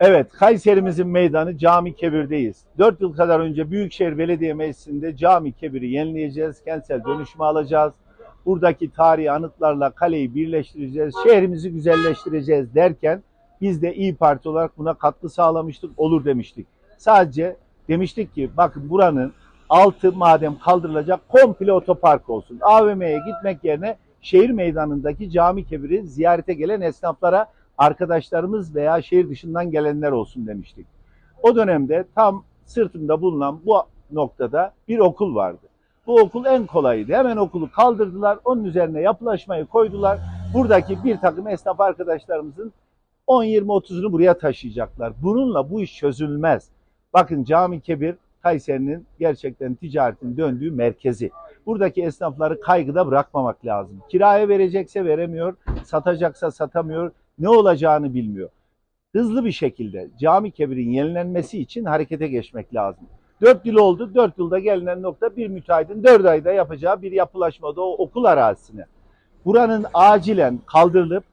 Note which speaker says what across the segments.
Speaker 1: Evet, Kayserimizin meydanı Cami Kebir'deyiz. 4 yıl kadar önce Büyükşehir Belediye Meclisi'nde Cami Kebir'i yenileyeceğiz, kentsel dönüşüme alacağız. Buradaki tarihi anıtlarla kaleyi birleştireceğiz, şehrimizi güzelleştireceğiz derken biz de İyi Parti olarak buna katkı sağlamıştık, olur demiştik. Sadece demiştik ki bakın buranın altı madem kaldırılacak komple otopark olsun. AVM'ye gitmek yerine şehir meydanındaki Cami Kebir'i ziyarete gelen esnaflara arkadaşlarımız veya şehir dışından gelenler olsun demiştik. O dönemde tam sırtımda bulunan bu noktada bir okul vardı. Bu okul en kolayıydı. Hemen okulu kaldırdılar. Onun üzerine yapılaşmayı koydular. Buradaki bir takım esnaf arkadaşlarımızın 10-20-30'unu buraya taşıyacaklar. Bununla bu iş çözülmez. Bakın Cami Kebir Kayseri'nin gerçekten ticaretin döndüğü merkezi. Buradaki esnafları kaygıda bırakmamak lazım. Kiraya verecekse veremiyor, satacaksa satamıyor, ne olacağını bilmiyor. Hızlı bir şekilde Cami Kebir'in yenilenmesi için harekete geçmek lazım. 4 yıl oldu. 4 yılda gelinen nokta bir müteahhitin 4 ayda yapacağı bir yapılaşmada o okul arazisine. Buranın acilen kaldırılıp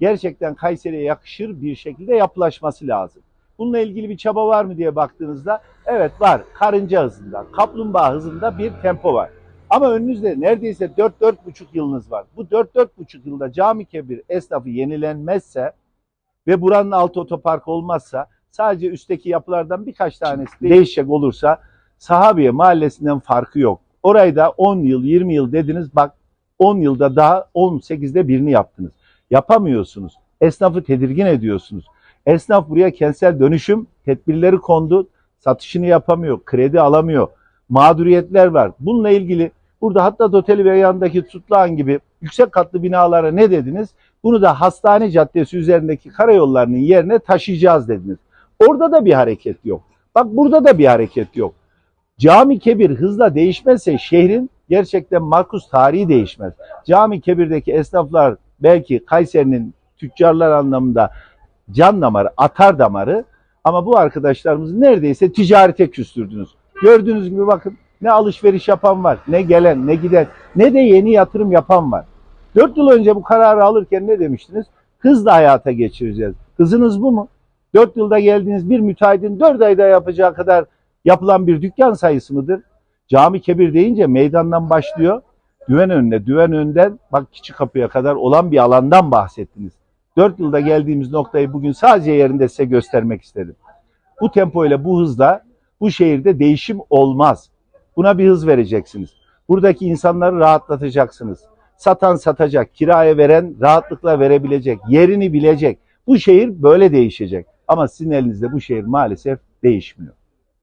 Speaker 1: gerçekten Kayseri'ye yakışır bir şekilde yapılaşması lazım. Bununla ilgili bir çaba var mı diye baktığınızda evet var. Karınca hızında, kaplumbağa hızında bir tempo var. Ama önünüzde neredeyse 4-4,5 yılınız var. Bu 4-4,5 yılda Cami Kebir esnafı yenilenmezse ve buranın altı otopark olmazsa sadece üstteki yapılardan birkaç tanesi değişecek olursa Sahabiye mahallesinden farkı yok. Orayı da 10 yıl 20 yıl dediniz bak 10 yılda daha 18'de birini yaptınız. Yapamıyorsunuz. Esnafı tedirgin ediyorsunuz. Esnaf buraya kentsel dönüşüm tedbirleri kondu. Satışını yapamıyor, kredi alamıyor. Mağduriyetler var. Bununla ilgili burada hatta Oteli ve yanındaki Tutlağan gibi yüksek katlı binalara ne dediniz? Bunu da Hastane Caddesi üzerindeki karayollarının yerine taşıyacağız dediniz. Orada da bir hareket yok. Bak burada da bir hareket yok. Cami Kebir hızla değişmezse şehrin gerçekten Markus tarihi değişmez. Cami Kebir'deki esnaflar belki Kayseri'nin tüccarlar anlamında can damarı, atar damarı ama bu arkadaşlarımızı neredeyse ticarete küstürdünüz. Gördüğünüz gibi bakın ne alışveriş yapan var, ne gelen, ne giden, ne de yeni yatırım yapan var. 4 yıl önce bu kararı alırken ne demiştiniz? Hızla hayata geçireceğiz. Hızınız bu mu? 4 yılda geldiğiniz bir müteahhitin 4 ayda yapacağı kadar yapılan bir dükkan sayısı mıdır? Cami Kebir deyince meydandan başlıyor. Düven önüne, düven önden bak küçük kapıya kadar olan bir alandan bahsettiniz. 4 yılda geldiğimiz noktayı bugün sadece yerinde size göstermek istedim. Bu tempo ile bu hızla bu şehirde değişim olmaz. Buna bir hız vereceksiniz. Buradaki insanları rahatlatacaksınız. Satan satacak, kiraya veren rahatlıkla verebilecek, yerini bilecek. Bu şehir böyle değişecek. Ama sizin elinizde bu şehir maalesef değişmiyor.